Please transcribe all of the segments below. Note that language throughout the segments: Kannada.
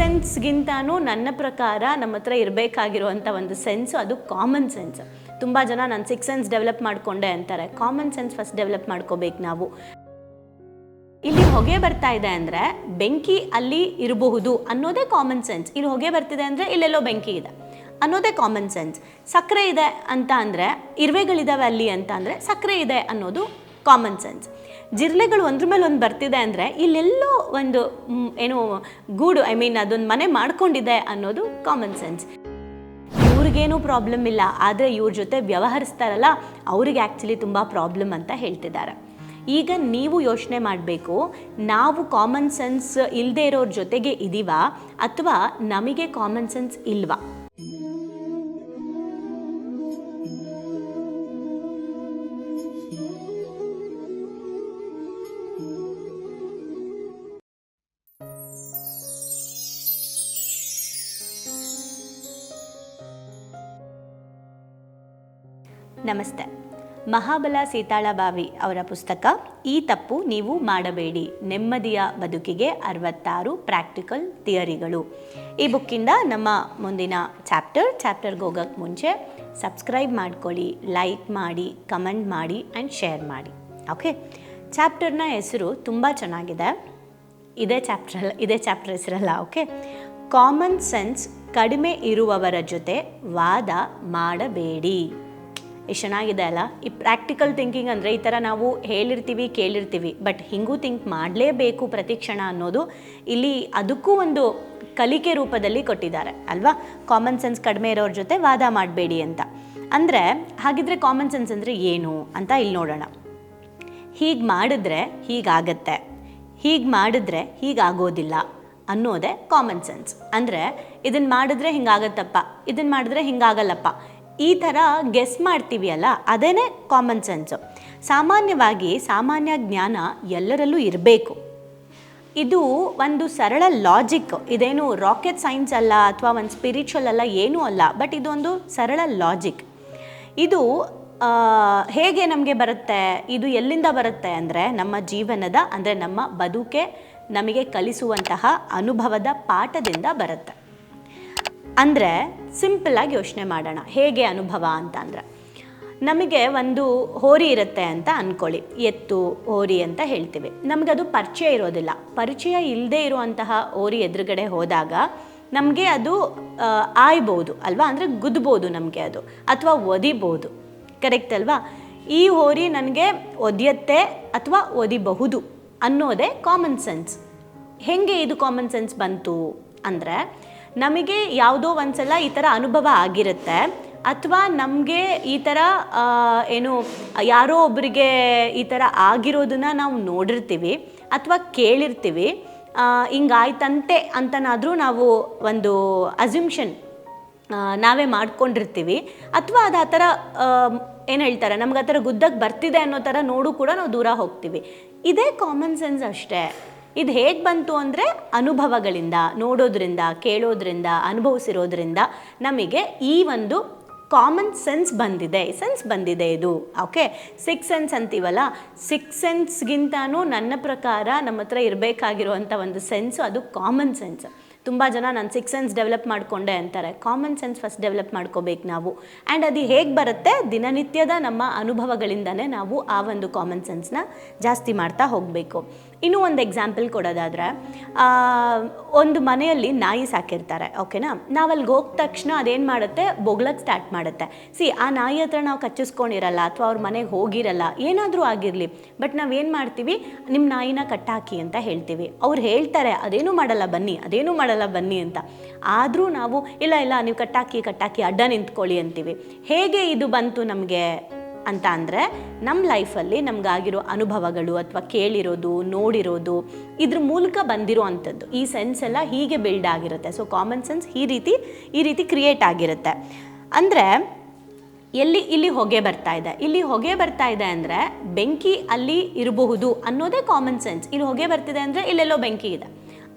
ಸೆನ್ಸ್ಗಿಂತನೂ ನನ್ನ ಪ್ರಕಾರ ನಮ್ಮ ಹತ್ರ ಇರಬೇಕಾಗಿರುವಂಥ ಒಂದು ಸೆನ್ಸು ಅದು ಕಾಮನ್ ಸೆನ್ಸ್ ತುಂಬ ಜನ ನಾನು ಸಿಕ್ಸ್ ಸೆನ್ಸ್ ಡೆವಲಪ್ ಮಾಡಿಕೊಂಡೆ ಅಂತಾರೆ. ಕಾಮನ್ ಸೆನ್ಸ್ ಫಸ್ಟ್ ಡೆವಲಪ್ ಮಾಡ್ಕೋಬೇಕು ನಾವು. ಇಲ್ಲಿ ಹೊಗೆ ಬರ್ತಾ ಇದೆ ಅಂದರೆ ಬೆಂಕಿ ಅಲ್ಲಿ ಇರಬಹುದು ಅನ್ನೋದೇ ಕಾಮನ್ ಸೆನ್ಸ್ ಇಲ್ಲಿ ಹೊಗೆ ಬರ್ತಿದೆ ಅಂದರೆ ಇಲ್ಲೆಲ್ಲೋ ಬೆಂಕಿ ಇದೆ ಅನ್ನೋದೇ ಕಾಮನ್ ಸೆನ್ಸ್ ಸಕ್ಕರೆ ಇದೆ ಅಂತ ಅಂದರೆ ಇರುವೆಗಳಿದ್ದಾವೆ ಅಲ್ಲಿ ಅಂತ ಅಂದರೆ ಸಕ್ಕರೆ ಇದೆ ಅನ್ನೋದು ಕಾಮನ್ ಸೆನ್ಸ್ ಜಿರಲೆಗಳು ಒಂದ್ರ ಮೇಲೆ ಒಂದು ಬರ್ತಿದೆ ಅಂದರೆ ಇಲ್ಲೆಲ್ಲೋ ಒಂದು ಏನು ಗೂಡು ಐ ಮೀನ್ ಅದೊಂದು ಮನೆ ಮಾಡ್ಕೊಂಡಿದೆ ಅನ್ನೋದು ಕಾಮನ್ ಸೆನ್ಸ್ ಇವ್ರಿಗೇನೂ ಪ್ರಾಬ್ಲಮ್ ಇಲ್ಲ, ಆದರೆ ಇವ್ರ ಜೊತೆ ವ್ಯವಹರಿಸ್ತಾರಲ್ಲ, ಅವ್ರಿಗೆ ಆ್ಯಕ್ಚುಲಿ ತುಂಬ ಪ್ರಾಬ್ಲಮ್ ಅಂತ ಹೇಳ್ತಿದ್ದಾರೆ. ಈಗ ನೀವು ಯೋಚನೆ ಮಾಡಬೇಕು, ನಾವು ಕಾಮನ್ ಸೆನ್ಸ್ ಇಲ್ಲದೆ ಇರೋರ ಜೊತೆಗೆ ಇದೀವಾ, ಅಥವಾ ನಮಗೆ ಕಾಮನ್ ಸೆನ್ಸ್ ಇಲ್ವಾ? ನಮಸ್ತೆ. ಮಹಾಬಲ ಸೀತಾಳಬಾವಿ ಅವರ ಪುಸ್ತಕ, ಈ ತಪ್ಪು ನೀವು ಮಾಡಬೇಡಿ. ನೆಮ್ಮದಿಯ ಬದುಕಿಗೆ ಅರವತ್ತಾರು ಪ್ರಾಕ್ಟಿಕಲ್ ಥಿಯರಿಗಳು. ಈ ಬುಕ್ಕಿಂದ ನಮ್ಮ ಮುಂದಿನ ಚಾಪ್ಟರ್ ಚಾಪ್ಟರ್ಗೆ ಹೋಗೋಕ್ಕೆ ಮುಂಚೆ ಸಬ್ಸ್ಕ್ರೈಬ್ ಮಾಡ್ಕೊಳ್ಳಿ, ಲೈಕ್ ಮಾಡಿ, ಕಮೆಂಟ್ ಮಾಡಿ ಆ್ಯಂಡ್ ಶೇರ್ ಮಾಡಿ. ಓಕೆ? ಚಾಪ್ಟರ್ನ ಹೆಸರು ತುಂಬ ಚೆನ್ನಾಗಿದೆ. ಇದೇ ಚಾಪ್ಟರ್ ಇದೇ ಚಾಪ್ಟರ್ ಹೆಸರಲ್ಲ, ಓಕೆ? ಕಾಮನ್ ಸೆನ್ಸ್ ಕಡಿಮೆ ಇರುವವರ ಜೊತೆ ವಾದ ಮಾಡಬೇಡಿ. ಎಷ್ಟು ಚೆನ್ನಾಗಿದೆ ಅಲ್ಲ, ಈ ಪ್ರಾಕ್ಟಿಕಲ್ ಥಿಂಕಿಂಗ್ ಅಂದರೆ ಈ ಥರ ನಾವು ಹೇಳಿರ್ತೀವಿ, ಕೇಳಿರ್ತೀವಿ ಬಟ್ ಹಿಂಗೂ ಥಿಂಕ್ ಮಾಡಲೇಬೇಕು ಪ್ರತಿ ಕ್ಷಣ ಅನ್ನೋದು ಇಲ್ಲಿ ಅದಕ್ಕೂ ಒಂದು ಕಲಿಕೆ ರೂಪದಲ್ಲಿ ಕೊಟ್ಟಿದ್ದಾರೆ, ಅಲ್ವಾ? ಕಾಮನ್ ಸೆನ್ಸ್ ಕಡಿಮೆ ಇರೋರ ಜೊತೆ ವಾದ ಮಾಡಬೇಡಿ ಅಂತ. ಅಂದರೆ ಹಾಗಿದ್ರೆ ಕಾಮನ್ ಸೆನ್ಸ್ ಅಂದರೆ ಏನು ಅಂತ ಇಲ್ಲಿ ನೋಡೋಣ. ಹೀಗೆ ಮಾಡಿದ್ರೆ ಹೀಗಾಗತ್ತೆ, ಹೀಗೆ ಮಾಡಿದ್ರೆ ಹೀಗಾಗೋದಿಲ್ಲ ಅನ್ನೋದೇ ಕಾಮನ್ ಸೆನ್ಸ್ ಅಂದರೆ ಇದನ್ನು ಮಾಡಿದ್ರೆ ಹಿಂಗಾಗತ್ತಪ್ಪ ಇದನ್ನು ಮಾಡಿದ್ರೆ ಹಿಂಗಾಗಲ್ಲಪ್ಪ ಈ ಥರ ಗೆಸ್ ಮಾಡ್ತೀವಿ ಅಲ್ಲ ಅದೇನೇ ಕಾಮನ್ ಸೆನ್ಸು ಸಾಮಾನ್ಯವಾಗಿ ಸಾಮಾನ್ಯ ಜ್ಞಾನ ಎಲ್ಲರಲ್ಲೂ ಇರಬೇಕು. ಇದು ಒಂದು ಸರಳ ಲಾಜಿಕ್ ಇದೇನು ರಾಕೆಟ್ ಸೈನ್ಸ್ ಅಲ್ಲ ಅಥವಾ ಒಂದು ಸ್ಪಿರಿಚುವಲ್ ಅಲ್ಲ, ಏನೂ ಅಲ್ಲ ಬಟ್ ಇದೊಂದು ಸರಳ ಲಾಜಿಕ್ ಇದು ಹೇಗೆ ನಮಗೆ ಬರುತ್ತೆ, ಇದು ಎಲ್ಲಿಂದ ಬರುತ್ತೆ ಅಂದರೆ ನಮ್ಮ ಜೀವನದ, ಅಂದರೆ ನಮ್ಮ ಬದುಕೆ ನಮಗೆ ಕಲಿಸುವಂತಹ ಅನುಭವದ ಪಾಠದಿಂದ ಬರುತ್ತೆ. ಅಂದರೆ ಸಿಂಪಲ್ಲಾಗಿ ಯೋಚನೆ ಮಾಡೋಣ. ಹೇಗೆ ಅನುಭವ ಅಂತ ಅಂದರೆ, ನಮಗೆ ಒಂದು ಹೋರಿ ಇರುತ್ತೆ ಅಂತ ಅಂದ್ಕೊಳ್ಳಿ ಎತ್ತು, ಹೋರಿ ಅಂತ ಹೇಳ್ತೀವಿ. ಅದು ಪರಿಚಯ ಇರೋದಿಲ್ಲ. ಪರಿಚಯ ಇಲ್ಲದೆ ಇರುವಂತಹ ಹೋರಿ ಎದುರುಗಡೆ ಹೋದಾಗ ನಮಗೆ ಅದು ಆಯ್ಬೋದು ಅಲ್ವಾ? ಅಂದರೆ ಗುದ್ಬೋದು ನಮಗೆ ಅದು, ಅಥವಾ ಒದಿಬೋದು. ಕರೆಕ್ಟ್ ಅಲ್ವಾ? ಈ ಹೋರಿ ನನಗೆ ಒದಿಯತ್ತೆ ಅಥವಾ ಒದಿಬಹುದು ಅನ್ನೋದೇ ಕಾಮನ್ ಸೆನ್ಸ್ ಹೆಂಗೆ ಇದು ಕಾಮನ್ ಸೆನ್ಸ್ ಬಂತು ಅಂದರೆ ನಮಗೆ ಯಾವುದೋ ಒಂದ್ಸಲ ಈ ಥರ ಅನುಭವ ಆಗಿರುತ್ತೆ. ಅಥವಾ ನಮಗೆ ಈ ಥರ ಏನು, ಯಾರೋ ಒಬ್ಬರಿಗೆ ಈ ಥರ ಆಗಿರೋದನ್ನ ನಾವು ನೋಡಿರ್ತೀವಿ, ಅಥವಾ ಕೇಳಿರ್ತೀವಿ ಹಿಂಗಾಯ್ತಂತೆ ಅಂತನಾದರೂ ನಾವು ಒಂದು ಅಸ್ಯೂಮ್ಷನ್ ನಾವೇ ಮಾಡ್ಕೊಂಡಿರ್ತೀವಿ. ಅಥವಾ ಅದು ಆ ಥರ ಏನು ಹೇಳ್ತಾರೆ, ನಮ್ಗೆ ಆ ಥರ ಗುದ್ದಕ್ಕೆ ಬರ್ತಿದೆ ಅನ್ನೋ ಥರ ನೋಡು ಕೂಡ ನಾವು ದೂರ ಹೋಗ್ತೀವಿ. ಇದೇ ಕಾಮನ್ ಸೆನ್ಸ್ ಅಷ್ಟೇ. ಇದು ಹೇಗೆ ಬಂತು ಅಂದರೆ ಅನುಭವಗಳಿಂದ, ನೋಡೋದ್ರಿಂದ, ಕೇಳೋದ್ರಿಂದ, ಅನುಭವಿಸಿರೋದ್ರಿಂದ ನಮಗೆ ಈ ಒಂದು ಕಾಮನ್ ಸೆನ್ಸ್ ಬಂದಿದೆ ಸೆನ್ಸ್ ಬಂದಿದೆ ಇದು. ಓಕೆ ಸಿಕ್ಸ್ ಸೆನ್ಸ್ ಅಂತೀವಲ್ಲ? ಸಿಕ್ಸ್ ಸೆನ್ಸ್ಗಿಂತನೂ ನನ್ನ ಪ್ರಕಾರ ನಮ್ಮ ಹತ್ರ ಇರಬೇಕಾಗಿರುವಂಥ ಒಂದು ಸೆನ್ಸು ಅದು ಕಾಮನ್ ಸೆನ್ಸ್ ತುಂಬ ಜನ ನಾನು ಸಿಕ್ಸ್ ಸೆನ್ಸ್ ಡೆವಲಪ್ ಮಾಡಿಕೊಂಡೆ ಅಂತಾರೆ. ಕಾಮನ್ ಸೆನ್ಸ್ ಫಸ್ಟ್ ಡೆವಲಪ್ ಮಾಡ್ಕೋಬೇಕು ನಾವು. ಆ್ಯಂಡ್ ಅದು ಹೇಗೆ ಬರುತ್ತೆ? ದಿನನಿತ್ಯದ ನಮ್ಮ ಅನುಭವಗಳಿಂದನೇ ನಾವು ಆ ಒಂದು ಕಾಮನ್ ಸೆನ್ಸ್ನ ಜಾಸ್ತಿ ಮಾಡ್ತಾ ಹೋಗಬೇಕು. ಇನ್ನೂ ಒಂದು ಎಕ್ಸಾಂಪಲ್ ಕೊಡೋದಾದರೆ ಒಂದು ಮನೆಯಲ್ಲಿ ನಾಯಿ ಸಾಕಿರ್ತಾರೆ ಓಕೆನಾ ನಾವಲ್ಲಿಗೆ ಹೋದ ತಕ್ಷಣ ಅದೇನು ಮಾಡುತ್ತೆ? ಬೊಗ್ಲಕ್ಕೆ ಸ್ಟಾರ್ಟ್ ಮಾಡುತ್ತೆ. ಸಿ ಆ ನಾಯಿ ಹತ್ರ ನಾವು ಕಚ್ಚಿಸ್ಕೊಂಡಿರಲ್ಲ ಅಥವಾ ಅವ್ರ ಮನೆಗೆ ಹೋಗಿರಲ್ಲ, ಏನಾದರೂ ಆಗಿರಲಿ ಬಟ್ ನಾವೇನು ಮಾಡ್ತೀವಿ? ನಿಮ್ಮ ನಾಯಿನ ಕಟ್ಟಾಕಿ ಅಂತ ಹೇಳ್ತೀವಿ. ಅವ್ರು ಹೇಳ್ತಾರೆ, ಅದೇನೂ ಮಾಡಲ್ಲ ಬನ್ನಿ, ಅದೇನೂ ಮಾಡಲ್ಲ ಬನ್ನಿ ಅಂತ. ಆದರೂ ನಾವು, ಇಲ್ಲ ಇಲ್ಲ, ನೀವು ಕಟ್ಟಾಕಿ ಕಟ್ಟಾಕಿ, ಅಡ್ಡ ನಿಂತ್ಕೊಳ್ಳಿ ಅಂತೀವಿ. ಹೇಗೆ ಇದು ಬಂತು ನಮಗೆ? ಅಂತ ಅಂದರೆ ನಮ್ಮ ಲೈಫಲ್ಲಿ ನಮಗಾಗಿರೋ ಅನುಭವಗಳು ಅಥವಾ ಕೇಳಿರೋದು, ನೋಡಿರೋದು, ಇದ್ರ ಮೂಲಕ ಬಂದಿರೋ ಅಂಥದ್ದು. ಈ ಸೆನ್ಸ್ ಎಲ್ಲ ಹೀಗೆ ಬಿಲ್ಡ್ ಆಗಿರುತ್ತೆ. ಸೊ ಕಾಮನ್ ಸೆನ್ಸ್ ಈ ರೀತಿ ಈ ರೀತಿ ಕ್ರಿಯೇಟ್ ಆಗಿರುತ್ತೆ. ಅಂದರೆ, ಎಲ್ಲಿ, ಇಲ್ಲಿ ಹೊಗೆ ಬರ್ತಾ ಇದೆ. ಇಲ್ಲಿ ಹೊಗೆ ಬರ್ತಾ ಇದೆ ಅಂದರೆ ಬೆಂಕಿ ಅಲ್ಲಿ ಇರಬಹುದು ಅನ್ನೋದೇ ಕಾಮನ್ ಸೆನ್ಸ್ ಇಲ್ಲಿ ಹೊಗೆ ಬರ್ತಿದೆ ಅಂದರೆ ಇಲ್ಲೆಲ್ಲೋ ಬೆಂಕಿ ಇದೆ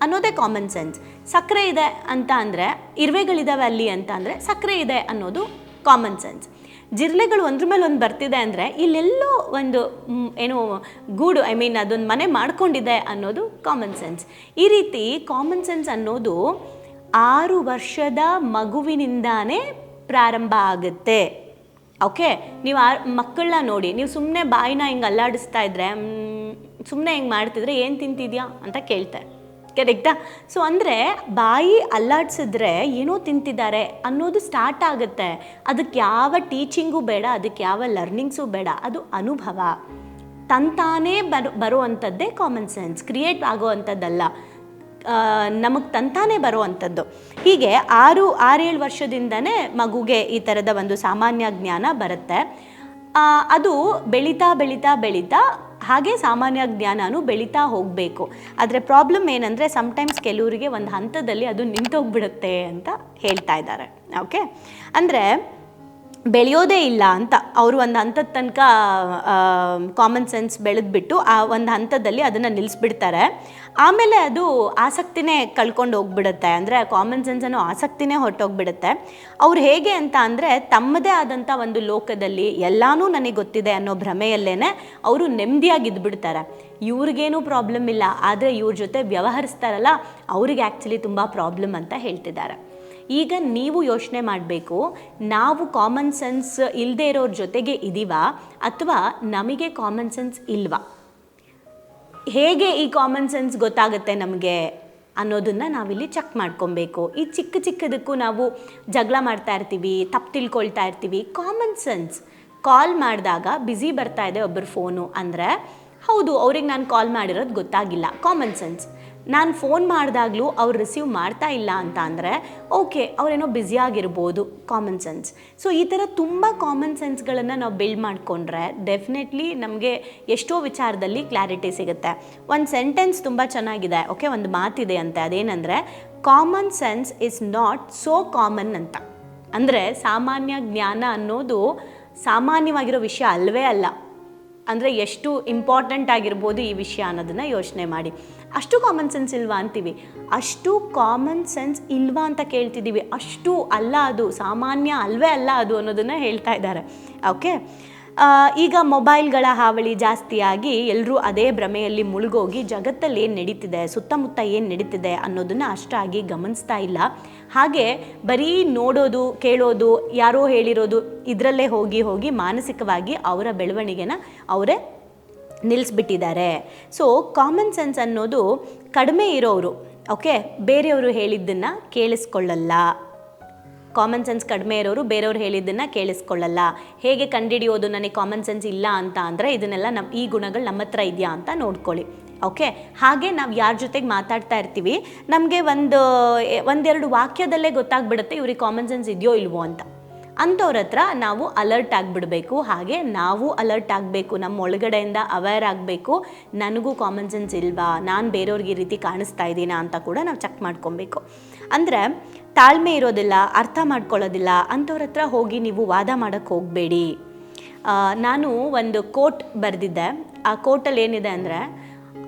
ಅನ್ನೋದೇ ಕಾಮನ್ ಸೆನ್ಸ್ ಸಕ್ಕರೆ ಇದೆ ಅಂತ ಅಂದರೆ, ಇರುವೆಗಳಿದಾವೆ ಅಲ್ಲಿ ಅಂತ ಅಂದರೆ ಸಕ್ಕರೆ ಇದೆ ಅನ್ನೋದು ಕಾಮನ್ ಸೆನ್ಸ್ ಜಿರಳೆಗಳು ಒಂದ್ರ ಮೇಲೆ ಒಂದು ಬರ್ತಿದೆ ಅಂದರೆ ಇಲ್ಲೆಲ್ಲೋ ಒಂದು ಏನು, ಗೂಡು ಐ ಮೀನ್ ಅದೊಂದು ಮನೆ ಮಾಡ್ಕೊಂಡಿದೆ ಅನ್ನೋದು ಕಾಮನ್ ಸೆನ್ಸ್ ಈ ರೀತಿ ಕಾಮನ್ ಸೆನ್ಸ್ ಅನ್ನೋದು ಆರು ವರ್ಷದ ಮಗುವಿನಿಂದಾನೇ ಪ್ರಾರಂಭ ಆಗುತ್ತೆ. ಓಕೆ ನೀವು ಆ ಮಕ್ಕಳನ್ನ ನೋಡಿ, ನೀವು ಸುಮ್ಮನೆ ಬಾಯಿನ ಹಿಂಗೆ ಅಲ್ಲಾಡಿಸ್ತಾ ಇದ್ರೆ ಸುಮ್ಮನೆ ಹಿಂಗೆ ಮಾಡ್ತಿದ್ರೆ ಏನು ತಿಂತಿದ್ಯಾ ಅಂತ ಕೇಳ್ತಾರೆ. ಕರೆಕ್ಟಾ ಸೊ ಅಂದರೆ ಬಾಯಿ ಅಲ್ಲಾಡ್ಸಿದ್ರೆ ಏನೋ ತಿಂತಿದ್ದಾರೆ ಅನ್ನೋದು ಸ್ಟಾರ್ಟ್ ಆಗುತ್ತೆ. ಅದಕ್ಕೆ ಯಾವ ಟೀಚಿಂಗು ಬೇಡ, ಅದಕ್ಕೆ ಯಾವ ಲರ್ನಿಂಗ್ಸು ಬೇಡ. ಅದು ಅನುಭವ. ತಂತಾನೇ ಬರೋ, ಬರುವಂಥದ್ದೇ ಕಾಮನ್ ಸೆನ್ಸ್ ಕ್ರಿಯೇಟ್ ಆಗುವಂಥದ್ದಲ್ಲ. ನಮಗೆ ತಂತಾನೇ ಬರುವಂಥದ್ದು. ಹೀಗೆ ಆರು, ಆರೇಳು ವರ್ಷದಿಂದನೇ ಮಗುಗೆ ಈ ಥರದ ಒಂದು ಸಾಮಾನ್ಯ ಜ್ಞಾನ ಬರುತ್ತೆ. ಅದು ಬೆಳೀತಾ ಬೆಳೀತಾ ಬೆಳೀತಾ ಹಾಗೆ ಸಾಮಾನ್ಯ ಜ್ಞಾನನೂ ಬೆಳೀತಾ ಹೋಗಬೇಕು. ಆದರೆ ಪ್ರಾಬ್ಲಮ್ ಏನಂದರೆ ಸಮ್ಟೈಮ್ಸ್ ಕೆಲವರಿಗೆ ಒಂದು ಹಂತದಲ್ಲಿ ಅದು ನಿಂತೋಗ್ಬಿಡುತ್ತೆ ಅಂತ ಹೇಳ್ತಾ ಇದ್ದಾರೆ. ಓಕೆ ಅಂದರೆ ಬೆಳೆಯೋದೇ ಇಲ್ಲ ಅಂತ ಅವರು ಒಂದು ಹಂತದ ತನಕ ಕಾಮನ್ ಸೆನ್ಸ್ ಬೆಳೆದ್ಬಿಟ್ಟು ಆ ಒಂದು ಹಂತದಲ್ಲಿ ಅದನ್ನು ನಿಲ್ಲಿಸ್ಬಿಡ್ತಾರೆ ಆಮೇಲೆ ಅದು ಆಸಕ್ತಿನೇ ಕಳ್ಕೊಂಡು ಹೋಗ್ಬಿಡುತ್ತೆ. ಅಂದರೆ ಕಾಮನ್ ಸೆನ್ಸ್ ಅನ್ನೋ ಆಸಕ್ತಿನೇ ಹೊರಟೋಗ್ಬಿಡುತ್ತೆ. ಅವ್ರು ಹೇಗೆ ಅಂತ ಅಂದರೆ ತಮ್ಮದೇ ಆದಂಥ ಒಂದು ಲೋಕದಲ್ಲಿ ಎಲ್ಲಾನು ನನಗೆ ಗೊತ್ತಿದೆ ಅನ್ನೋ ಭ್ರಮೆಯಲ್ಲೇ ಅವರು ನೆಮ್ಮದಿಯಾಗಿ ಇದ್ಬಿಡ್ತಾರೆ ಇವ್ರಿಗೇನೂ ಪ್ರಾಬ್ಲಮ್ ಇಲ್ಲ, ಆದರೆ ಇವ್ರ ಜೊತೆ ವ್ಯವಹರಿಸ್ತಾರಲ್ಲ, ಅವ್ರಿಗೆ ಆ್ಯಕ್ಚುಲಿ ತುಂಬ ಪ್ರಾಬ್ಲಮ್ ಅಂತ ಹೇಳ್ತಿದ್ದಾರೆ. ಈಗ ನೀವು ಯೋಚನೆ ಮಾಡಬೇಕು, ನಾವು ಕಾಮನ್ ಸೆನ್ಸ್ ಇಲ್ಲದೆ ಇರೋರ ಜೊತೆಗೆ ಇದ್ದೀವಾ ಅಥವಾ ನಮಗೆ ಕಾಮನ್ ಸೆನ್ಸ್ ಇಲ್ವಾ? ಹೇಗೆ ಈ ಕಾಮನ್ ಸೆನ್ಸ್ ಗೊತ್ತಾಗುತ್ತೆ ನಮಗೆ ಅನ್ನೋದನ್ನು ನಾವಿಲ್ಲಿ ಚೆಕ್ ಮಾಡ್ಕೊಬೇಕು. ಈ ಚಿಕ್ಕ ಚಿಕ್ಕದಕ್ಕೂ ನಾವು ಜಗಳ ಮಾಡ್ತಾ ಇರ್ತೀವಿ, ತಪ್ಪು ತಿಳ್ಕೊಳ್ತಾ ಇರ್ತೀವಿ. ಕಾಮನ್ ಸೆನ್ಸ್ ಕಾಲ್ ಮಾಡಿದಾಗ ಬ್ಯುಸಿ ಬರ್ತಾ ಇದೆ ಒಬ್ಬರ ಫೋನು ಅಂದರೆ, ಹೌದು, ಅವ್ರಿಗೆ ನಾನು ಕಾಲ್ ಮಾಡಿರೋದು ಗೊತ್ತಾಗಿಲ್ಲ. ಕಾಮನ್ ಸೆನ್ಸ್ ನಾನು ಫೋನ್ ಮಾಡಿದಾಗಲೂ ಅವ್ರು ರಿಸೀವ್ ಮಾಡ್ತಾ ಇಲ್ಲ ಅಂತ ಅಂದರೆ ಓಕೆ ಅವರೇನೋ ಬ್ಯುಸಿಯಾಗಿರ್ಬೋದು ಕಾಮನ್ ಸೆನ್ಸ್ ಸೊ ಈ ಥರ ತುಂಬ ಕಾಮನ್ ಸೆನ್ಸ್ಗಳನ್ನು ನಾವು ಬಿಲ್ಡ್ ಮಾಡಿಕೊಂಡ್ರೆ ಡೆಫಿನೆಟ್ಲಿ ನಮಗೆ ಎಷ್ಟೋ ವಿಚಾರದಲ್ಲಿ ಕ್ಲಾರಿಟಿ ಸಿಗುತ್ತೆ. ಒಂದು ಸೆಂಟೆನ್ಸ್ ತುಂಬ ಚೆನ್ನಾಗಿದೆ ಓಕೆ ಒಂದು ಮಾತಿದೆ ಅಂತೆ, ಅದೇನಂದರೆ common sense is not so common ಅಂತ. ಅಂದರೆ, ಸಾಮಾನ್ಯ ಜ್ಞಾನ ಅನ್ನೋದು ಸಾಮಾನ್ಯವಾಗಿರೋ ವಿಷಯ ಅಲ್ಲವೇ ಅಲ್ಲ. ಅಂದರೆ ಎಷ್ಟು ಇಂಪಾರ್ಟೆಂಟ್ ಆಗಿರ್ಬೋದು ಈ ವಿಷಯ ಅನ್ನೋದನ್ನು ಯೋಚನೆ ಮಾಡಿ. ಅಷ್ಟು ಕಾಮನ್ ಸೆನ್ಸ್ ಇಲ್ವಾ ಅಂತೀವಿ? ಅಷ್ಟು ಕಾಮನ್ ಸೆನ್ಸ್ ಇಲ್ವಾ ಅಂತ ಕೇಳ್ತಿದ್ದೀವಿ ಅಷ್ಟು ಅಲ್ಲ ಅದು, ಸಾಮಾನ್ಯ ಅಲ್ವೇ ಅಲ್ಲ ಅದು ಅನ್ನೋದನ್ನು ಹೇಳ್ತಾ ಇದ್ದಾರೆ. ಓಕೆ ಈಗ ಮೊಬೈಲ್ಗಳ ಹಾವಳಿ ಜಾಸ್ತಿಯಾಗಿ ಎಲ್ಲರೂ ಅದೇ ಭ್ರಮೆಯಲ್ಲಿ ಮುಳುಗೋಗಿ ಜಗತ್ತಲ್ಲಿ ಏನು ನಡೀತಿದೆ, ಸುತ್ತಮುತ್ತ ಏನು ನಡೀತಿದೆ ಅನ್ನೋದನ್ನು ಅಷ್ಟಾಗಿ ಗಮನಿಸ್ತಾ ಇಲ್ಲ. ಹಾಗೆ ಬರೀ ನೋಡೋದು, ಕೇಳೋದು, ಯಾರೋ ಹೇಳಿರೋದು ಇದರಲ್ಲೇ ಹೋಗಿ ಹೋಗಿ ಮಾನಸಿಕವಾಗಿ ಅವರ ಬೆಳವಣಿಗೆನ ಅವರೇ ನಿಲ್ಲಿಸ್ಬಿಟ್ಟಿದ್ದಾರೆ ಸೊ ಕಾಮನ್ ಸೆನ್ಸ್ ಅನ್ನೋದು ಕಡಿಮೆ ಇರೋರು ಓಕೆ ಬೇರೆಯವರು ಹೇಳಿದ್ದನ್ನು ಕೇಳಿಸ್ಕೊಳ್ಳಲ್ಲ. ಕಾಮನ್ ಸೆನ್ಸ್ ಕಡಿಮೆ ಇರೋರು ಬೇರೆಯವ್ರು ಹೇಳಿದ್ದನ್ನು ಕೇಳಿಸ್ಕೊಳ್ಳಲ್ಲ. ಹೇಗೆ ಕಂಡುಹಿಡಿಯೋದು ನನಗೆ ಕಾಮನ್ ಸೆನ್ಸ್ ಇಲ್ಲ ಅಂತ ಅಂದರೆ ಇದನ್ನೆಲ್ಲ ನಮ್ಮ ಈ ಗುಣಗಳು ನಮ್ಮ ಹತ್ರ ಇದೆಯಾ ಅಂತ ನೋಡ್ಕೊಳ್ಳಿ. ಓಕೆ ಹಾಗೆ ನಾವು ಯಾರ ಜೊತೆಗೆ ಮಾತಾಡ್ತಾ ಇರ್ತೀವಿ, ನಮಗೆ ಒಂದು ಒಂದೆರಡು ವಾಕ್ಯದಲ್ಲೇ ಗೊತ್ತಾಗ್ಬಿಡುತ್ತೆ ಇವ್ರಿಗೆ ಕಾಮನ್ ಸೆನ್ಸ್ ಇದೆಯೋ ಇಲ್ವೋ ಅಂತ. ಅಂಥವ್ರ ಹತ್ರ ನಾವು ಅಲರ್ಟ್ ಆಗಿಬಿಡಬೇಕು. ಹಾಗೆ ನಾವು ಅಲರ್ಟ್ ಆಗಬೇಕು ನಮ್ಮ ಒಳಗಡೆಯಿಂದ ಅವೇರ್ ಆಗಬೇಕು. ನನಗೂ ಕಾಮನ್ ಸೆನ್ಸ್ ಇಲ್ವಾ? ನಾನು ಬೇರೆಯವ್ರಿಗೆ ಈ ರೀತಿ ಕಾಣಿಸ್ತಾ ಇದ್ದೀನಾ ಅಂತ ಕೂಡ ನಾವು ಚೆಕ್ ಮಾಡ್ಕೊಬೇಕು. ಅಂದರೆ ತಾಳ್ಮೆ ಇರೋದಿಲ್ಲ, ಅರ್ಥ ಮಾಡ್ಕೊಳ್ಳೋದಿಲ್ಲ, ಅಂಥವ್ರ ಹತ್ರ ಹೋಗಿ ನೀವು ವಾದ ಮಾಡೋಕ್ಕೆ ಹೋಗಬೇಡಿ. ನಾನು ಒಂದು ಕೋಟ್ ಬರೆದಿದ್ದೆ. ಆ ಕೋಟಲ್ಲಿ ಏನಿದೆ ಅಂದರೆ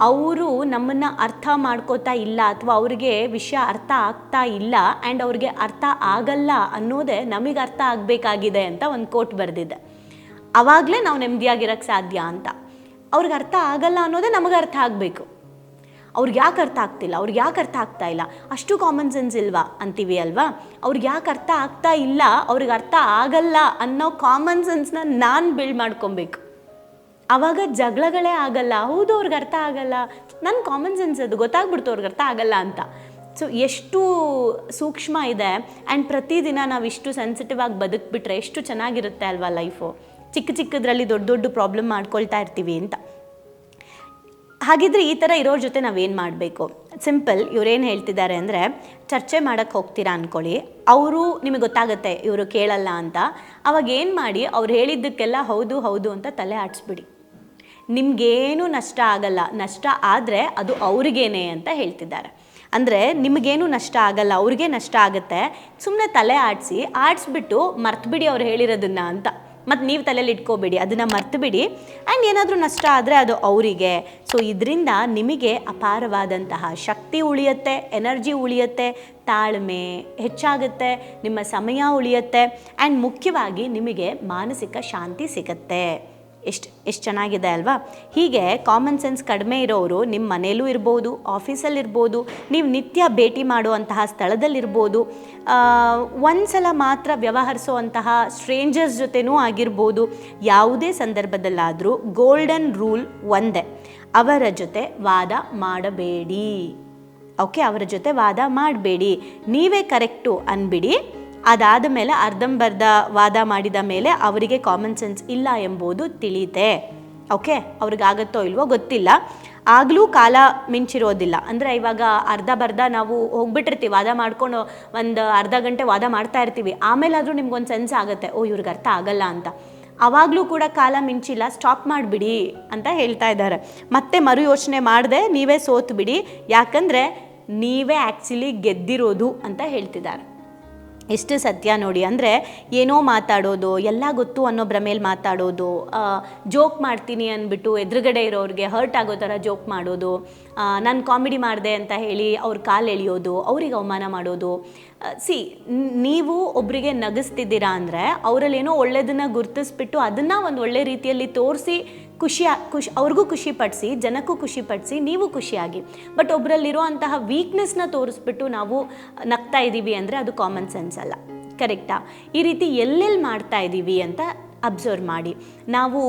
ಅವರು ನಮ್ಮನ್ನು ಅರ್ಥ ಮಾಡ್ಕೋತಾ ಇಲ್ಲ ಅಥವಾ ಅವ್ರಿಗೆ ವಿಷಯ ಅರ್ಥ ಆಗ್ತಾ ಇಲ್ಲ ಆ್ಯಂಡ್ ಅವ್ರಿಗೆ ಅರ್ಥ ಆಗಲ್ಲ ಅನ್ನೋದೇ ನಮಗೆ ಅರ್ಥ ಆಗಬೇಕಾಗಿದೆ ಅಂತ ಒಂದು ಕೋಟ್ ಬರೆದಿದ್ದೆ ಆವಾಗಲೇ ನಾವು ನೆಮ್ಮದಿಯಾಗಿರೋಕ್ಕೆ ಸಾಧ್ಯ ಅಂತ. ಅವ್ರಿಗೆ ಅರ್ಥ ಆಗಲ್ಲ ಅನ್ನೋದೇ ನಮಗೆ ಅರ್ಥ ಆಗಬೇಕು. ಅವ್ರಿಗೆ ಯಾಕೆ ಅರ್ಥ ಆಗ್ತಿಲ್ಲ? ಅವ್ರಿಗೆ ಯಾಕೆ ಅರ್ಥ ಆಗ್ತಾ ಇಲ್ಲ? ಅಷ್ಟು ಕಾಮನ್ ಸೆನ್ಸ್ ಇಲ್ವಾ ಅಂತೀವಿ ಅಲ್ವಾ? ಅವ್ರಿಗೆ ಯಾಕೆ ಅರ್ಥ ಆಗ್ತಾ ಇಲ್ಲ? ಅವ್ರಿಗೆ ಅರ್ಥ ಆಗಲ್ಲ ಅನ್ನೋ ಕಾಮನ್ ಸೆನ್ಸ್ನ ನಾನು ಬಿಲ್ಡ್ ಮಾಡ್ಕೊಬೇಕು. ಆವಾಗ ಜಗಳಗಳೇ ಆಗಲ್ಲ. ಹೌದು, ಅವ್ರಿಗೆ ಅರ್ಥ ಆಗಲ್ಲ. ನನ್ನ ಕಾಮನ್ ಸೆನ್ಸ್ ಅದು. ಗೊತ್ತಾಗ್ಬಿಡ್ತು ಅವ್ರಿಗೆ ಅರ್ಥ ಆಗಲ್ಲ ಅಂತ. ಸೊ ಎಷ್ಟು ಸೂಕ್ಷ್ಮ ಇದೆ. ಆ್ಯಂಡ್ ಪ್ರತಿದಿನ ನಾವು ಇಷ್ಟು ಸೆನ್ಸಿಟಿವ್ ಆಗಿ ಬದುಕ್ಬಿಟ್ರೆ ಎಷ್ಟು ಚೆನ್ನಾಗಿರುತ್ತೆ ಅಲ್ವಾ ಲೈಫು ಚಿಕ್ಕ ಚಿಕ್ಕದ್ರಲ್ಲಿ ದೊಡ್ಡ ದೊಡ್ಡ ಪ್ರಾಬ್ಲಮ್ ಮಾಡ್ಕೊಳ್ತಾ ಇರ್ತೀವಿ ಅಂತ. ಹಾಗಿದ್ರೆ ಈ ಥರ ಇರೋರ ಜೊತೆ ನಾವೇನು ಮಾಡಬೇಕು? ಸಿಂಪಲ್ ಇವ್ರೇನು ಹೇಳ್ತಿದ್ದಾರೆ ಅಂದರೆ, ಚರ್ಚೆ ಮಾಡೋಕ್ಕೆ ಹೋಗ್ತೀರಾ ಅಂದ್ಕೊಳ್ಳಿ ಅವರು ನಿಮಗೆ ಗೊತ್ತಾಗುತ್ತೆ, ಇವರು ಕೇಳಲ್ಲ ಅಂತ. ಅವಾಗ ಏನು ಮಾಡಿ, ಅವ್ರು ಹೇಳಿದ್ದಕ್ಕೆಲ್ಲ ಹೌದು ಹೌದು ಅಂತ ತಲೆ ಆಡಿಸ್ಬಿಡಿ. ನಿಮಗೇನು ನಷ್ಟ ಆಗಲ್ಲ. ನಷ್ಟ ಆದರೆ ಅದು ಅವ್ರಿಗೇನೆ ಅಂತ ಹೇಳ್ತಿದ್ದಾರೆ. ಅಂದರೆ ನಿಮಗೇನು ನಷ್ಟ ಆಗಲ್ಲ, ಅವ್ರಿಗೆ ನಷ್ಟ ಆಗುತ್ತೆ. ಸುಮ್ಮನೆ ತಲೆ ಆಡಿಸಿ, ಆಡಿಸ್ಬಿಟ್ಟು ಮರ್ತುಬಿಡಿ ಅವ್ರು ಹೇಳಿರೋದನ್ನು ಅಂತ. ಮತ್ತು ನೀವು ತಲೆಯಲ್ಲಿ ಇಟ್ಕೋಬೇಡಿ, ಅದನ್ನು ಮರ್ತುಬಿಡಿ ಆ್ಯಂಡ್ ಏನಾದರೂ ನಷ್ಟ ಆದರೆ ಅದು ಅವರಿಗೆ. ಸೊ ಇದರಿಂದ ನಿಮಗೆ ಅಪಾರವಾದಂತಹ ಶಕ್ತಿ ಉಳಿಯುತ್ತೆ, ಎನರ್ಜಿ ಉಳಿಯುತ್ತೆ, ತಾಳ್ಮೆ ಹೆಚ್ಚಾಗುತ್ತೆ, ನಿಮ್ಮ ಸಮಯ ಉಳಿಯುತ್ತೆ. ಆ್ಯಂಡ್ ಮುಖ್ಯವಾಗಿ ನಿಮಗೆ ಮಾನಸಿಕ ಶಾಂತಿ ಸಿಗುತ್ತೆ. ಎಷ್ಟು ಎಷ್ಟು ಚೆನ್ನಾಗಿದೆ ಅಲ್ವಾ? ಹೀಗೆ ಕಾಮನ್ ಸೆನ್ಸ್ ಕಡಿಮೆ ಇರೋರು ನಿಮ್ಮ ಮನೇಲೂ ಇರ್ಬೋದು ಆಫೀಸಲ್ಲಿರ್ಬೋದು ನೀವು ನಿತ್ಯ ಭೇಟಿ ಮಾಡುವಂತಹ ಸ್ಥಳದಲ್ಲಿರ್ಬೋದು ಒಂದು ಸಲ ಮಾತ್ರ ವ್ಯವಹರಿಸುವಂತಹ ಸ್ಟ್ರೇಂಜರ್ಸ್ ಜೊತೆನೂ ಆಗಿರ್ಬೋದು, ಯಾವುದೇ ಸಂದರ್ಭದಲ್ಲಾದರೂ ಗೋಲ್ಡನ್ ರೂಲ್ ಒಂದೇ, ಅವರ ಜೊತೆ ವಾದ ಮಾಡಬೇಡಿ. ಓಕೆ ಅವರ ಜೊತೆ ವಾದ ಮಾಡಬೇಡಿ. ನೀವೇ ಕರೆಕ್ಟು ಅಂದ್ಬಿಡಿ ಅದಾದ ಮೇಲೆ ಅರ್ಧಂಬರ್ಧ ವಾದ ಮಾಡಿದ ಮೇಲೆ ಅವರಿಗೆ ಕಾಮನ್ ಸೆನ್ಸ್ ಇಲ್ಲ ಎಂಬುದು ತಿಳಿತೆ ಓಕೆ ಅವ್ರಿಗಾಗತ್ತೋ ಇಲ್ವೋ ಗೊತ್ತಿಲ್ಲ. ಆಗಲೂ ಕಾಲ ಮಿಂಚಿರೋದಿಲ್ಲ. ಅಂದರೆ ಇವಾಗ ಅರ್ಧ ಬರ್ಧ ನಾವು ಹೋಗ್ಬಿಟ್ಟಿರ್ತೀವಿ, ವಾದ ಮಾಡ್ಕೊಂಡು ಒಂದು ಅರ್ಧ ಗಂಟೆ ವಾದ ಮಾಡ್ತಾ ಇರ್ತೀವಿ. ಆಮೇಲಾದರೂ ನಿಮ್ಗೊಂದು ಸೆನ್ಸ್ ಆಗುತ್ತೆ, ಓ, ಇವ್ರಿಗೆ ಅರ್ಥ ಆಗಲ್ಲ ಅಂತ. ಆವಾಗಲೂ ಕೂಡ ಕಾಲ ಮಿಂಚಿಲ್ಲ ಸ್ಟಾಪ್ ಮಾಡಿಬಿಡಿ ಅಂತ ಹೇಳ್ತಾ ಇದ್ದಾರೆ. ಮತ್ತೆ ಮರು ಯೋಚನೆ ಮಾಡದೆ, ನೀವೇ ಸೋತು ಬಿಡಿ ಯಾಕಂದರೆ ನೀವೇ ಆ್ಯಕ್ಚುಲಿ ಗೆದ್ದಿರೋದು ಅಂತ ಹೇಳ್ತಿದ್ದಾರೆ. ಎಷ್ಟು ಸತ್ಯ ನೋಡಿ, ಅಂದರೆ ಏನೋ ಮಾತಾಡೋದು, ಎಲ್ಲ ಗೊತ್ತು ಅನ್ನೋ ಭ್ರಮೇಲಿ ಮಾತಾಡೋದು ಜೋಕ್ ಮಾಡ್ತೀನಿ ಅಂದ್ಬಿಟ್ಟು ಎದುರುಗಡೆ ಇರೋರಿಗೆ ಹರ್ಟ್ ಆಗೋ ಥರ ಜೋಕ್ ಮಾಡೋದು ನಾನು ಕಾಮಿಡಿ ಮಾಡಿದೆ ಅಂತ ಹೇಳಿ ಅವ್ರ ಕಾಲು ಎಳೆಯೋದು, ಅವ್ರಿಗೆ ಅವಮಾನ ಮಾಡೋದು. ಸಿ ನೀವು ಒಬ್ಬರಿಗೆ ನಗಿಸ್ತಿದ್ದೀರಾ ಅಂದರೆ ಅವರಲ್ಲೇನೋ ಒಳ್ಳೆಯದನ್ನು ಗುರುತಿಸ್ಬಿಟ್ಟು ಅದನ್ನು ಒಂದು ಒಳ್ಳೆ ರೀತಿಯಲ್ಲಿ ತೋರಿಸಿ ಖುಷಿ ಖುಷಿ ಅವ್ರಿಗೂ ಖುಷಿ ಪಡಿಸಿ, ಜನಕ್ಕೂ ಖುಷಿ ಪಡಿಸಿ, ನೀವು ಖುಷಿಯಾಗಿ. ಬಟ್ ಒಬ್ಬರಲ್ಲಿರೋ ಅಂತಹ ವೀಕ್ನೆಸ್ನ ತೋರಿಸ್ಬಿಟ್ಟು ನಾವು ನಗ್ತಾ ಇದ್ದೀವಿ ಅಂದರೆ ಅದು ಕಾಮನ್ ಸೆನ್ಸ್ ಅಲ್ಲ. ಕರೆಕ್ಟಾ ಈ ರೀತಿ ಎಲ್ಲೆಲ್ಲಿ ಮಾಡ್ತಾ ಇದ್ದೀವಿ ಅಂತ ಅಬ್ಸರ್ವ್ ಮಾಡಿ. ನಾವು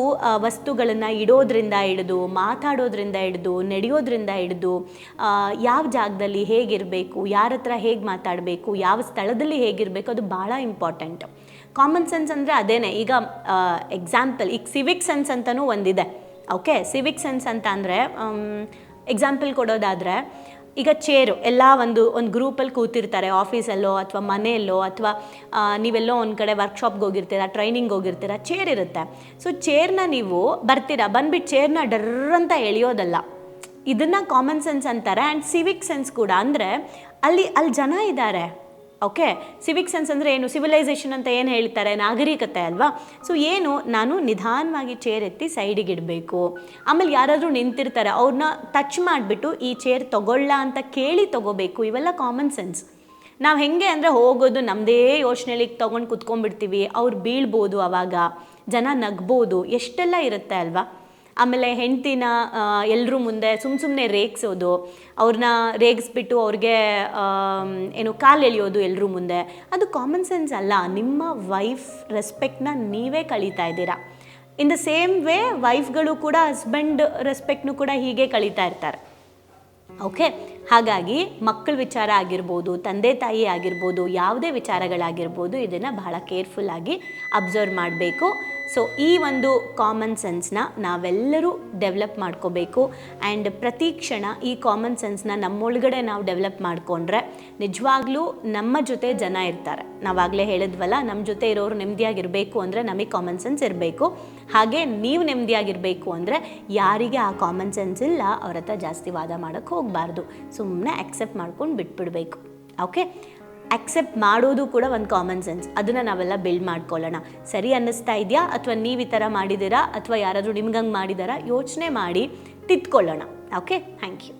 ವಸ್ತುಗಳನ್ನು ಇಡೋದ್ರಿಂದ ಹಿಡಿದು, ಮಾತಾಡೋದ್ರಿಂದ ಹಿಡಿದು, ನಡೆಯೋದ್ರಿಂದ ಹಿಡಿದು ಯಾವ ಜಾಗದಲ್ಲಿ ಹೇಗಿರಬೇಕು ಯಾರ ಹತ್ರ ಹೇಗೆ ಮಾತಾಡಬೇಕು, ಯಾವ ಸ್ಥಳದಲ್ಲಿ ಹೇಗಿರಬೇಕು, ಅದು ಭಾಳ ಇಂಪಾರ್ಟೆಂಟ್ ಕಾಮನ್ ಸೆನ್ಸ್ ಅಂದರೆ ಅದೇನೇ. ಈಗ ಎಕ್ಸಾಂಪಲ್ ಈಗ ಸಿವಿಕ್ ಸೆನ್ಸ್ ಅಂತಲೂ ಒಂದಿದೆ. ಓಕೆ ಸಿವಿಕ್ ಸೆನ್ಸ್ ಅಂತ ಅಂದರೆ ಎಕ್ಸಾಂಪಲ್ ಕೊಡೋದಾದರೆ, ಈಗ ಚೇರು ಎಲ್ಲ ಒಂದು ಒಂದು ಗ್ರೂಪಲ್ಲಿ ಕೂತಿರ್ತಾರೆ. ಆಫೀಸಲ್ಲೋ ಅಥವಾ ಮನೆಯಲ್ಲೋ, ಅಥವಾ ನೀವೆಲ್ಲೋ ಒಂದು ಕಡೆ ವರ್ಕ್ಶಾಪ್ಗೆ ಹೋಗಿರ್ತೀರಾ ಟ್ರೈನಿಂಗ್ ಹೋಗಿರ್ತೀರಾ ಚೇರ್ ಇರುತ್ತೆ. ಸೊ ಚೇರ್ನ ನೀವು ಬರ್ತೀರಾ? ಬಂದ್ಬಿಟ್ಟು ಚೇರ್ನ ಡರ್ ಅಂತ ಎಳೆಯೋದಲ್ಲ. ಇದನ್ನು ಕಾಮನ್ ಸೆನ್ಸ್ ಅಂತಾರೆ. ಆ್ಯಂಡ್ ಸಿವಿಕ್ ಸೆನ್ಸ್ ಕೂಡ. ಅಂದರೆ, ಅಲ್ಲಿ ಅಲ್ಲಿ ಜನ ಇದ್ದಾರೆ. ಓಕೆ ಸಿವಿಕ್ ಸೆನ್ಸ್ ಅಂದರೆ ಏನು? ಸಿವಿಲೈಸೇಷನ್ ಅಂತ ಏನು ಹೇಳ್ತಾರೆ? ನಾಗರಿಕತೆ ಅಲ್ವಾ? ಸೊ ಏನು? ನಾನು ನಿಧಾನವಾಗಿ ಚೇರ್ ಎತ್ತಿ ಸೈಡಿಗೆ ಇಡಬೇಕು. ಆಮೇಲೆ ಯಾರಾದರೂ ನಿಂತಿರ್ತಾರೆ ಅವ್ರನ್ನ ಟಚ್ ಮಾಡಿಬಿಟ್ಟು ಈ ಚೇರ್ ತೊಗೊಳ್ಳ ಅಂತ ಕೇಳಿ ತಗೋಬೇಕು. ಇವೆಲ್ಲ ಕಾಮನ್ ಸೆನ್ಸ್ ನಾವು ಹೆಂಗೆ ಅಂದರೆ ಹೋಗೋದು ನಮ್ಮದೇ ಯೋಚನೆಯಲ್ಲಿ ತೊಗೊಂಡು ಕುತ್ಕೊಂಡ್ಬಿಡ್ತೀವಿ. ಅವ್ರು ಬೀಳ್ಬೋದು ಆವಾಗ ಜನ ನಗ್ಬೋದು. ಎಷ್ಟೆಲ್ಲ ಇರುತ್ತೆ ಅಲ್ವಾ? ಆಮೇಲೆ ಹೆಂಡ್ತಿನ ಎಲ್ಲರೂ ಮುಂದೆ ಸುಮ್ಮ ಸುಮ್ಮನೆ ರೇಗಿಸೋದು ಅವ್ರನ್ನ ರೇಗಿಸ್ಬಿಟ್ಟು ಅವ್ರಿಗೆ ಏನು ಕಾಲು ಎಳೆಯೋದು ಎಲ್ಲರೂ ಮುಂದೆ, ಅದು ಕಾಮನ್ ಸೆನ್ಸ್ ಅಲ್ಲ. ನಿಮ್ಮ ವೈಫ್ ರೆಸ್ಪೆಕ್ಟ್ನ ನೀವೇ ಕಳೀತಾ ಇದ್ದೀರಾ. ಇನ್ ದ ಸೇಮ್ ವೇ ವೈಫ್ಗಳು ಕೂಡ ಹಸ್ಬೆಂಡ್ ರೆಸ್ಪೆಕ್ಟ್ನು ಕೂಡ ಹೀಗೆ ಕಳೀತಾ ಇರ್ತಾರೆ. ಓಕೆ ಹಾಗಾಗಿ ಮಕ್ಕಳ ವಿಚಾರ ಆಗಿರ್ಬೋದು, ತಂದೆ ತಾಯಿ ಆಗಿರ್ಬೋದು, ಯಾವುದೇ ವಿಚಾರಗಳಾಗಿರ್ಬೋದು, ಇದನ್ನು ಬಹಳ ಕೇರ್ಫುಲ್ಲಾಗಿ ಅಬ್ಸರ್ವ್ ಮಾಡಬೇಕು. ಸೊ ಈ ಒಂದು ಕಾಮನ್ ಸೆನ್ಸ್ನ ನಾವೆಲ್ಲರೂ ಡೆವಲಪ್ ಮಾಡ್ಕೋಬೇಕು. ಆ್ಯಂಡ್ ಪ್ರತಿ ಕ್ಷಣ ಈ ಕಾಮನ್ ಸೆನ್ಸ್ನ ನಮ್ಮೊಳಗಡೆ ನಾವು ಡೆವಲಪ್ ಮಾಡಿಕೊಂಡ್ರೆ ನಿಜವಾಗ್ಲೂ ನಮ್ಮ ಜೊತೆ ಜನ ಇರ್ತಾರೆ. ನಾವಾಗಲೇ ಹೇಳಿದ್ವಲ್ಲ ನಮ್ಮ ಜೊತೆ ಇರೋರು ನೆಮ್ಮದಿಯಾಗಿರಬೇಕು ಅಂದರೆ ನಮಗೆ ಕಾಮನ್ ಸೆನ್ಸ್ ಇರಬೇಕು. ಹಾಗೆ ನೀವು ನೆಮ್ಮದಿಯಾಗಿರಬೇಕು ಅಂದರೆ ಯಾರಿಗೆ ಆ ಕಾಮನ್ ಸೆನ್ಸ್ ಇಲ್ಲ, ಅವ್ರ ಹತ್ರ ಜಾಸ್ತಿ ವಾದ ಮಾಡೋಕ್ಕೆ ಹೋಗಬಾರ್ದು. ಸುಮ್ಮನೆ ಅಕ್ಸೆಪ್ಟ್ ಮಾಡ್ಕೊಂಡು ಬಿಟ್ಬಿಡಬೇಕು. ಓಕೆ ಅಕ್ಸೆಪ್ಟ್ ಮಾಡೋದು ಕೂಡ ಒಂದು ಕಾಮನ್ ಸೆನ್ಸ್ ಅದನ್ನು ನಾವೆಲ್ಲ ಬಿಲ್ಡ್ ಮಾಡ್ಕೊಳ್ಳೋಣ. ಸರಿ ಅನ್ನಿಸ್ತಾ ಇದೆಯಾ? ಅಥವಾ ನೀವು ಈ ಥರ ಮಾಡಿದ್ದೀರಾ? ಅಥವಾ ಯಾರಾದರೂ ನಿಮ್ಗಂಗೆ ಮಾಡಿದಾರಾ? ಯೋಚನೆ ಮಾಡಿ ತಿದ್ಕೊಳ್ಳೋಣ ಓಕೆ ಥ್ಯಾಂಕ್ ಯು